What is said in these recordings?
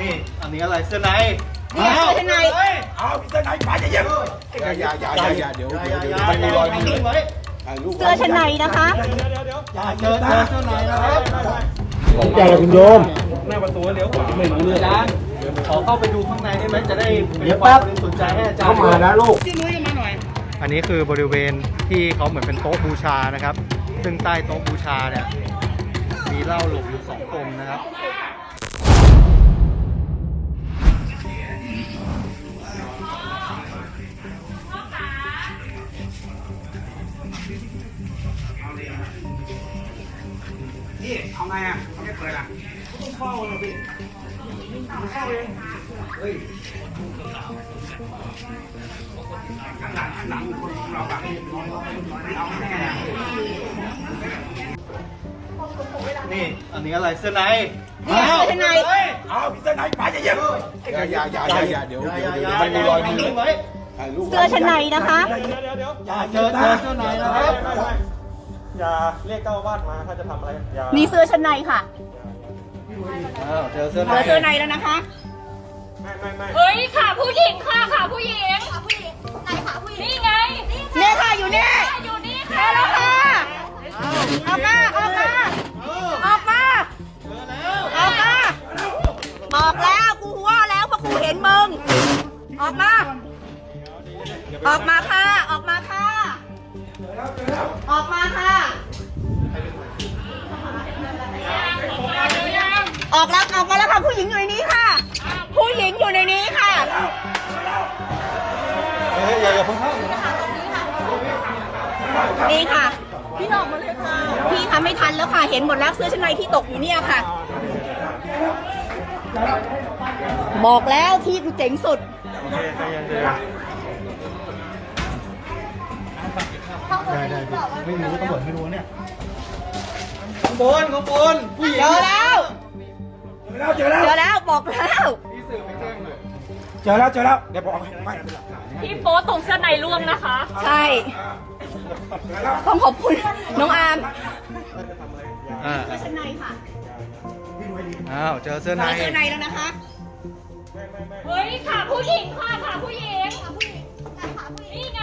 นี่ อันนี้อะไรเสื้อในนี่เสื้อในเฮ้ยเอาพี่เจ้านายไปอย่าเย็บอย่าอย่าอย่าอย่าอย่าเดี๋ยวอย่าเดี๋ยวอย่าเดี๋ยวอย่ามันมีรอยอย่ามือไว้ถ่ายรูปเสื้อชั้นในนะคะอย่าเจเย็อบเจนะอเสื้อในนะครับอย่าคุณโยมหน้าประตูเลี้ยวขวาไม่รู้เรื่องอาจารย์ขอเข้าไปดูข้างในได้ไหมจะได้เป็นความบริสุทธิ์ใจให้อาจารย์เข้ามานะลูกอันนี้คือบริเวณที่เขาเหมือนเป็นโต๊ะบูชานะครับ ซึ่งใต้โต๊ะบูชาเนี่ยมีเหล้าหลบอยู่สองกลมนะครับ นี่เอาไงอะเขาไม่เปิดอะต้องเฝ้าเลยพี่ต้องเฝ้าเองเฮ้ยข้างหลังข้างหลังคนเราแบบไม่เอาแน่นี่อันนี้อะไรเสื้อในนี่เสื้อในเฮ้ยเอาพี่เจ้านไปอย่าเย็บอย่าอย่าอย่าอย่าเดี๋ยวเดี๋ยวเดี๋ยวมันมีรอยมือไว้เสื้อชั้นในนะคะอย่าเจเย็อบเจนะอเสื้อในนะครับ อย่าเรียกเจ้าอาวาสมาถ้าจะทำอะไรอย่านี่เสื้อชั้นในค่ะอ้าวเจอเสื้อในเจอเสื้อในแล้วนะคะ ไม่ไม่ไม่ เฮ้ยค่ะผู้หญิงค่ะค่ะผู้หญิงค่ะผู้หญิง อยู่ในนี้ค่ะ เฮ้ยอย่าอย่าเพิ่งเข้านี่ค่ะ พี่ออกมาเลยค่ะ พี่คะไม่ทันแล้วค่ะ เห็นหมดแล้วเสื้อชั้นในที่ตกอยู่เนี่ยค่ะ บอกแล้วที่กูเจ๋งสุด ได้ได้ไม่รู้ตำรวจไม่รู้เนี่ยข้างบนข้างบนผู้หญิงเจอแล้ว เจอแล้วเจอแล้ว เจอแล้วบอกแล้ว เจอแล้วเจอแล้วเดี๋ยวบอกไม่พี่โป๊ตรงเสื้อในร่วงนะคะ ใช่ ต้องขอบคุณน้องอาร์มอ่าเสื้อชั้นในค่ะอ้าวเจอเสื้อในเจอเสื้อในแล้วนะคะ เฮ้ยค่ะผู้หญิงค่ะค่ะผู้หญิงนี่ไง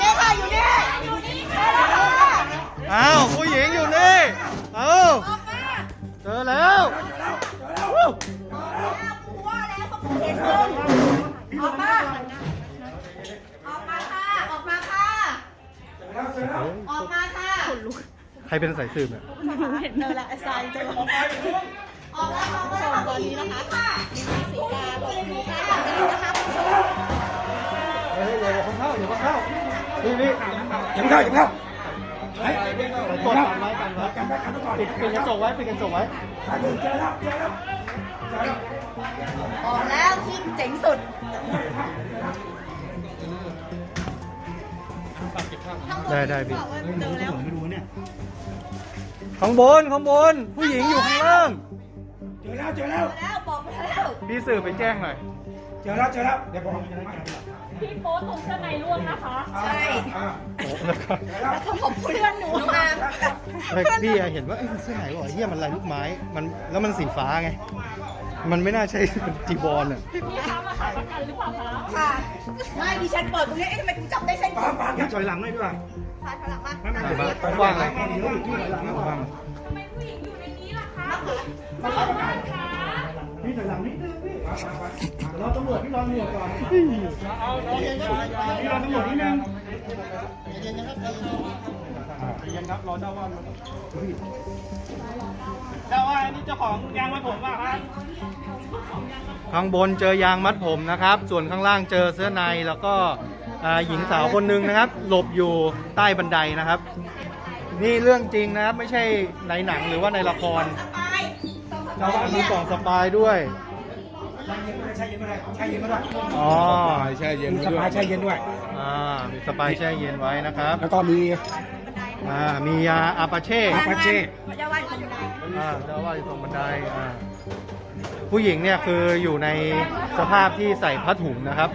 นี่ค่ะอยู่นี่อยู่นี่แล้วค่ะอ้าว ใครเป็นสายสืบเนี่ยเนอละไอ้ทรายเจอออกแล้วออกแล้วค่ะตอนนี้นะคะสีกาบอกสีกาบอกกันะคะเฮ้ยอย่าอย่าเพิ่งเข้าอย่าเพิ่งเข้านี่นี่ยังเข้ายังเข้าเฮ้กดกันไว้กันไว้กันไว้กันก่อนปิดกระจกไว้ปิดกระจกไว้เจอแล้วเจอแล้วเจอแล้วออกแล้วที่เจ๋งสุด ได้ได้พี่ข้างบนข้างบน ผู้หญิงอยู่ข้างล่าง เจอแล้ว เจอแล้ว แล้วบอกแล้ว พี่สื่อไปแจ้งหน่อย เจอแล้ว เจอแล้ว เดี๋ยวบอกพี่โป๊ตรงเสื้อในร่วงนะคะ ใช่อ่าแล้วต้องขอบคุณเพื่อนหนูน้องอาร์มเฮ้ยพี่เห็นว่าเอ้ยเสื้อไหนวะเฮียมันลายลูกไม้ มันแล้วมันสีฟ้าไง มันไม่น่าใช่เป็นจีบอลอะพี่คะมาขายประกันหรือเปล่าคะค่ะ ไม่ดิฉันเปิดตรงนี้เอ๊ะทำไมถึงจับได้เส้นปาปาแกจอยหลังได้ด้วยผ่านพลังมาไหนบ้างว่างเลยว่างทำไมผู้หญิงอยู่ในนี้ล่ะคะพี่ถอ ยหลังนิดนึงพี่รอตำรวจพี่รอตำรวจก่อนพี่รอตำรวจนิดนึงเย็นนะครับเย็นครับรอเจ้าว่ามันเจ้าว่านี่เจ้าของยางมัดผมป่ะครับข้างบนเจอยางมัดผมนะครับ ส่วนข้างล่างเจอเสื้อในแล้วก็หญิงสาวคนหนึ่งนะครับ หลบอยู่ใต้บันไดนะครับ นี่เรื่องจริงนะครับไม่ใช่ในหนังหรือว่าในละคร สบายเจ้าว่ามีกล่องสปายด้วยใช่เย็นไม่ได้ใช่เย็นไม่ได้อ๋อใช่เย็นสบายใช่เย็นด้วย อ่า มีสปายแช่เย็นไว้นะครับ แล้วก็มี อ่า มียาอาปาเช่อาปาเช่พระเจ้าว่าอยู่ตรงไหนอ่าเจ้าว่าอยู่ตรงบันได อ่า ผู้หญิงเนี่ยคืออยู่ในสภาพที่ใส่ผ้าถุงนะครับ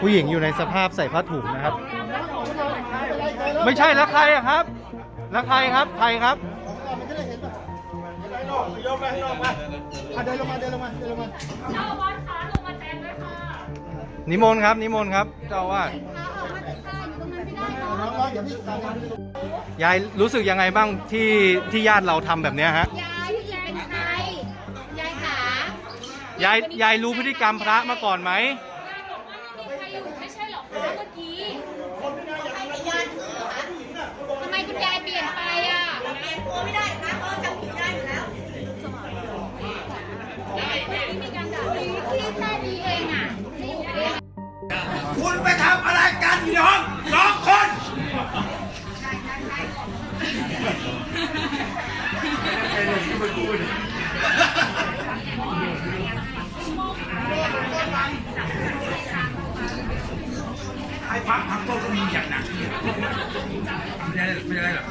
ผู้หญิงอยู่ในสภาพใส่ผ้าถุงนะครับ ไม่ใช่แล้วใครอะครับ แล้วใครครับ ใครครับ ยกไปข้างนอกมาอะเดินลงมาเดินลงมาเดินลงมาเจ้าบอสขาลงมาแทนด้วยค่ะนิมนต์ครับ นิมนต์ครับ เจ้าอาวาดน้องๆอย่าพี่ตามมา ยายรู้สึกยังไงบ้างที่ที่ญาติเราทำแบบเนี้ยฮะ ยายพี่ยายเป็นใคร ยายขายายยายรู้พฤติกรรมพระมาก่อนไหม ยายบอกว่าไม่มีใครอยู่ไม่ใช่หรอคะเมื่อ ไอ้พักพักโต๊ะก็มีอย่างหนักไม่ได้ไม่ได้หรอก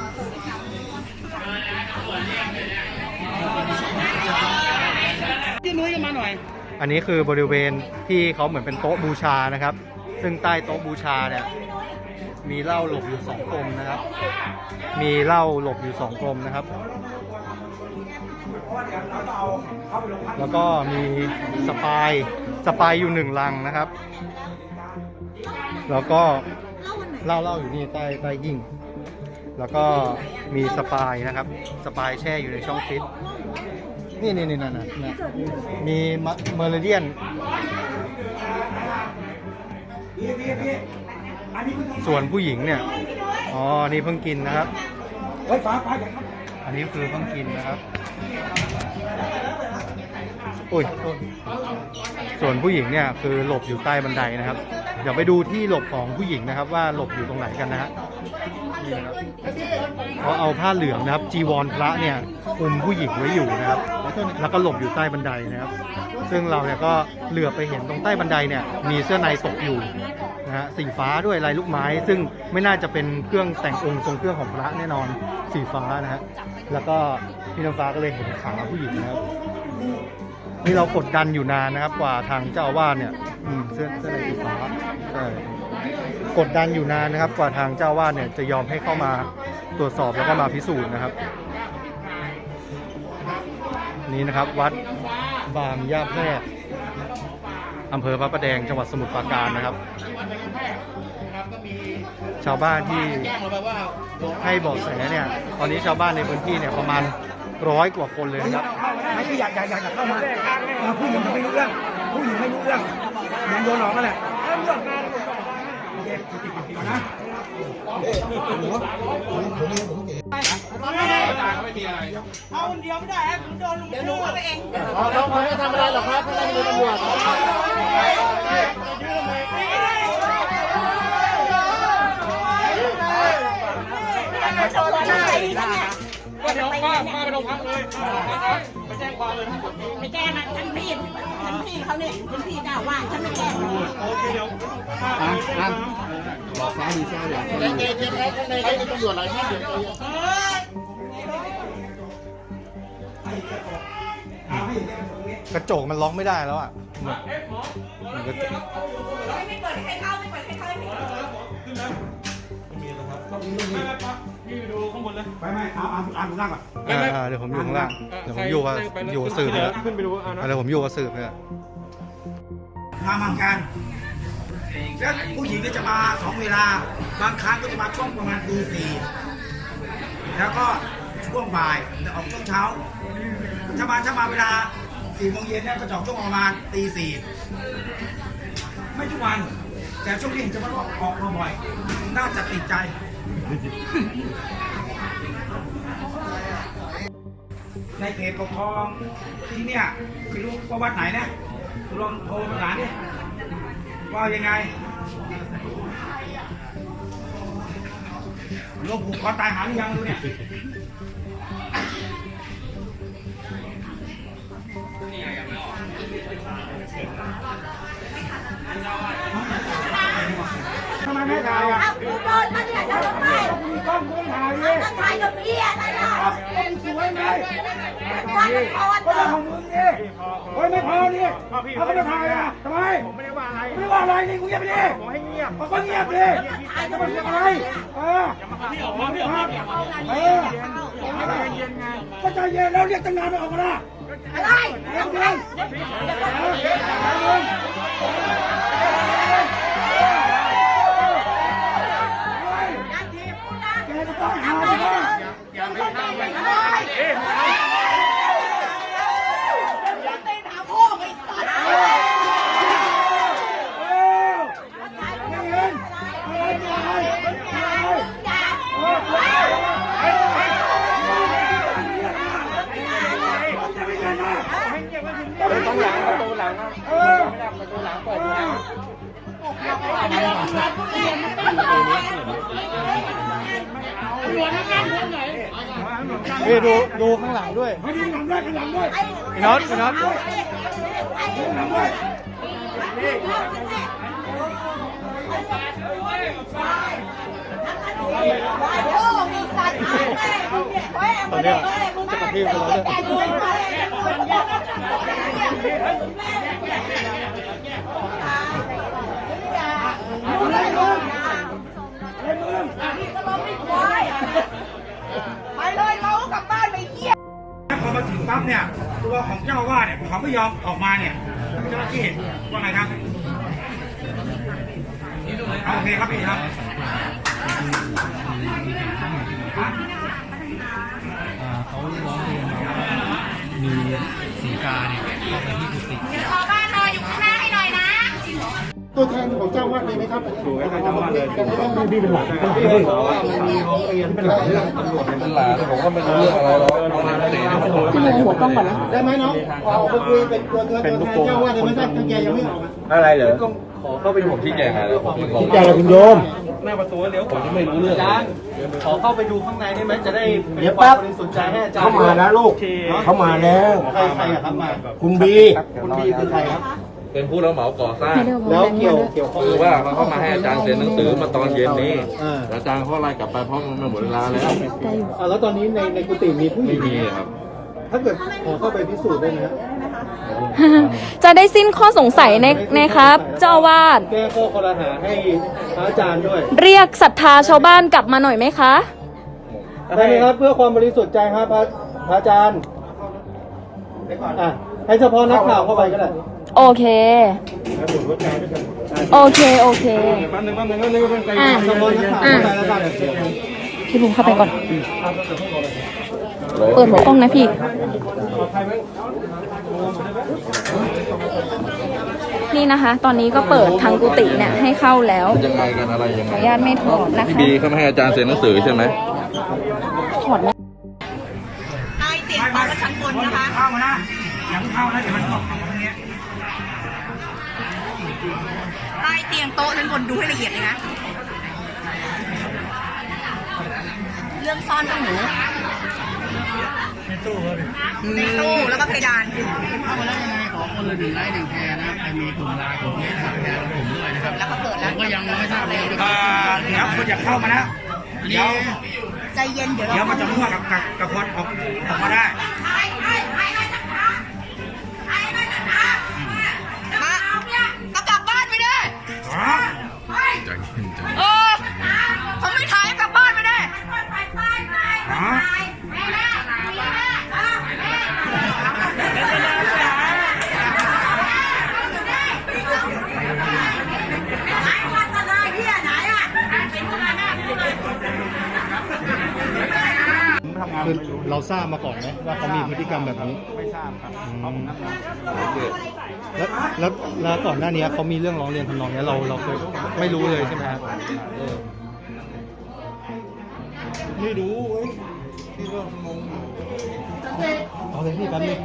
อันนี้คือบริเวณที่เขาเหมือนเป็นโต๊ะบูชานะครับ ซึ่งใต้โต๊ะบูชาเนี่ยมีเหล้าหลบอยู่สองกลมนะครับ มีเหล้าหลบอยู่สองกลมนะครับ แล้วก็มีสปายสปายอยู่หนึ่งลังนะครับ แล้วก็เหล้าเหล้าอยู่นี่ใต้ใต้หิ้งแล้วก็มีสปายนะครับ สปายแช่อยู่ในช่องฟิตนี่นี่นี่นั่นน่ะนะมีมะเมอร์เดียนพี่พี่พี่อันนี้เพิ่งส่วนผู้หญิงเนี่ย อ๋อ นี่เพิ่งกินนะครับเฮ้ยฟ้าฟ้าอย่าครับ อันนี้คือเพิ่งกินนะครับ อุ้ย ส่วนผู้หญิงเนี่ยคือหลบอยู่ใต้บันไดนะครับ เดี๋ยวไปดูที่หลบของผู้หญิงนะครับ ว่าหลบอยู่ตรงไหนกันนะฮะนี่นะครับเขาเอาผ้าเหลืองนะครับ จีวรพระเนี่ยคลุมผู้หญิงไว้อยู่นะครับ แล้วก็หลบอยู่ใต้บันไดนะครับ ซึ่งเราเนี่ยก็เหลือไปเห็นตรงใต้บันไดเนี่ยมีเสื้อในตกอยู่ นะฮะสีฟ้าด้วยลายลูกไม้ ซึ่งไม่น่าจะเป็นเครื่องแต่งองค์ทรงเครื่องของพระแน่นอนสีฟ้านะฮะแล้วก็พี่น้ำฟ้าก็เลยเห็นขาผู้หญิงนะครับนี่เรากดดันอยู่นานนะครับ กว่าทางเจ้าอาวาสเนี่ยอืมเสื้อเสื้อในสีฟ้าใช่กดดันอยู่นานนะครับ กว่าทางเจ้าอาวาสเนี่ยจะยอมให้เข้ามาตรวจสอบแล้วก็มาพิสูจน์นะครับ นี่นะครับวัดบางย่าแพรก อำเภอพระประแดงจังหวัดสมุทรปราการนะครับ ชาวบ้านที่ให้เบาะแสเนี่ยตอนนี้ชาวบ้านในพื้นที่เนี่ยประมาณร้อยกว่าคนเลยนะครับไม่พี่อยากอยากอยากเข้ามาเออผู้หญิงไม่รู้เรื่องผู้หญิงไม่รู้เรื่องเหมือนโดนหลอกนั่นแหละเออเรื่องงานโอเคเอานะเดี๋ยวหนูเข้าไปเองเราไม่ทำอะไรหรอกครับถ้าเราเป็นตำรวจ มาโชว์หน้าดีนะเนี่ยก็เดี๋ยวป้าป้าไปโรงพักเลยไปแจ้งความเลยไปแก้มันท่านพี่ท่านพี่เขาเนี่ยท่านพี่เจ้าว่าฉันไม่แก้โอเคเดี๋ยวป้าไปเลยนะบอกฟ้าดีซ่าอย่างนี้เจ๊เจ๊แล้วข้างในก็เป็นตำรวจหลายท่านอยู่กระจกมันล็อกไม่ได้แล้วอะเหมือนเหมือนกระจกไม่เปิดให้เข้าไม่เปิดให้เข้าไม่เปิดพี่ดูข้างบ นเลย ไปไม่เอาเอาเอาดูหน้าก่อนอ่าๆเดี๋ยวผมอยู่ข้างล่างเดี๋ยวผมอยู่กับอยู่กับสืบเลยขึ้นไปดูเอานะ เดี๋ยวผมอยู่กับสืบเลย มาเหมือนกันแล้วผู้หญิงก็จะมาสองเวลา บางครั้งก็จะมาช่วงประมาณตีสี่แล้วก็ช่วงบ่ายแต่ออกช่วงเช้าถ้ามาถ้ามาเวลาสี่โมงเย็นเนี่ยก็จะออกช่วงประมาณตีสี่ไม่ทุกวัน แต่ช่วงนี้เห็นจะมาออกมาบ่อย น่าจะติดใจ ในเพจปกครองที่เนี่ยไม่รู้ว่าวัดไหนเนี่ยลองโทรประสานดิว่ายังไงหลวงปู่คอตายหาหรือยังดูเนี่ยทำไมไม่ถ่ายอะเอากูโดนมาเนี่ยจะทำไมมีกล้องกูถ่ายดิต้องถ่ายกับพี่อะไรล่ะเป็น สวยไหมวันมันพอก็เถเรื่ออะงของมึงดิโอ้ยไม่พอดิเขาไม่ได้ถ่ายอะทำไมผมไม่ได้ว่าอะไรไม่ได้ว่าอะไรนี่กูเงียบไปดิบอกให้เงียบเขาก็เงียบดิจะมาทำอะไรเออพี่ออกมาพี่ออกมาเออก็ใจเย็นแล้วเรียกตั้งนานไม่ออกมาละอะไรเรียกเย็นแก ข้างหลังด้วยให้ดูหลังด้วยหลังด้วยพี่น็อตพี่น็อตหลังด้วยพ่อไอ้สัตว์แม่ตอนเนี้ยจะกระทืบกันแล้วเนี่ย อมาถึงปั๊บเนี่ยตัวของเจ้าอาว่าสเนี่ยเขาไม่ยอมออกมาเนี่ยเจ้าหน้าที่ว่าไงครับเอาโอเคครับพี่ครับเขาร้องเรียนมาว่ามีสีกาเนี่ยเข้าไปที่กุฏิ ตัวแทนของเจ้าวาดมีไหมครับถูกครับเจ้าวาดเลยดีเป็นหลักที่ได้บอกว่ามันมีเป็นหลักเรื่องตำรวจเป็นหลานผมก็ไม่รู้เรื่องอะไรหรอกเอาเตะนี่มันโดนพี่ลงหัวต้องก่อนนะได้ไหมน้องออไปคุยเป็นตัวแทนเจ้าวาดได้ไหมถ้าแกยังไม่ออกอะไรเหรอขอเข้าไปดูผมชี้แจงอะไรผมไม่บอกชี้แจงกับคุณโยมหน้าประตูเลี้ยวผมจะไม่รู้เรื่องอาจารย์ขอเข้าไปดูข้างในได้ไหมจะได้เดี๋ยวคแป๊บสุทธิ์ใจให้อาจารย์เข้ามาแล้วลูกเข้ามาแล้วใครใครอะครับมาคุณบีคุณบีคือใครครับ เป็นผู้รับเหมาก่อสร้าง แล้วเกี่ยวเกี่ยวข้องคือว่าเขาเข้ามาให้อาจารย์เซ็นหนังสือมาตอนเย็นนี้ อ่าอาจารย์เขาไล่กลับไปเพราะมันหมดเวลาแล้วอ่าแล้วตอนนี้ในในกุฏิมีผู้หญิไม่งมีครับถ้าเกิดขอเข้าไปพิสูจน์ได้ไหมครับจะได้สิ้นข้อสงสัยในนะครับ เจ้าอาวาดแก้ข้อกล่าวหาให้พระอาจารย์ด้วยเรียกศรัทธาชาวบ้านกลับมาหน่อยไหมคะ ได้ไหมครับเพื่อความบริสุทธิ์ใจครับพระพระอาจารย์ อะให้เฉพาะนักข่าวเข้าไปก็ได้โอเค โอเค โอเคอะเฉพาะนักข่าวเข้าไปแล้วกันพี่ลุงเข้าไปก่อน เปิดหัวกล้องนะพี่ นี่นะคะ ตอนนี้ก็เปิดทางกุฏิเนี่ยให้เข้าแล้วยังไงกันอะไรยังขไงออนุญาตไม่ถอดนะคะบีเขาไม่ให้อาจารย์เซ็นหนังสือใช่ไหม ถอดไหม ชังบนนะคะ เข้ามานะอย่าเพิ่งเข้านะเดี๋ยวมันออกมาตรงนี้ใต้เตียงโต๊ะชั้นบนดูให้ละเอียดเลยนะ เรื่องซ่อนต้องหนูในตู้ในตู้แล้วก็เพดานแล้วก็เปิดแล้วเอ่อเดี๋ยวคุณอย่าเข้ามานะเดี๋ยว ใจเย็นเดี๋ยวเดี๋ยวเรามันจะมั่วกับกับกับคนออกออกมาได้มาก็กลับบ้านไปดิอ๋อเออผมไม่ถ่ายกลับบ้านไปดิอ๋อ เราทราบมาก่อนไหมว่าเขามีพฤติกรรมแบบนี้ ไม่ทราบครับเพราะผมทำงานแล้วแล้วแล้วก่อนหน้านี้เขามีเรื่องร้องเรียนทำนองเนี้ยเราเราเคยไม่รู้เลยใช่ไหมครับเออไม่รู้เว้ยพี่ก็งง เอาเลยพี่แป๊บนึง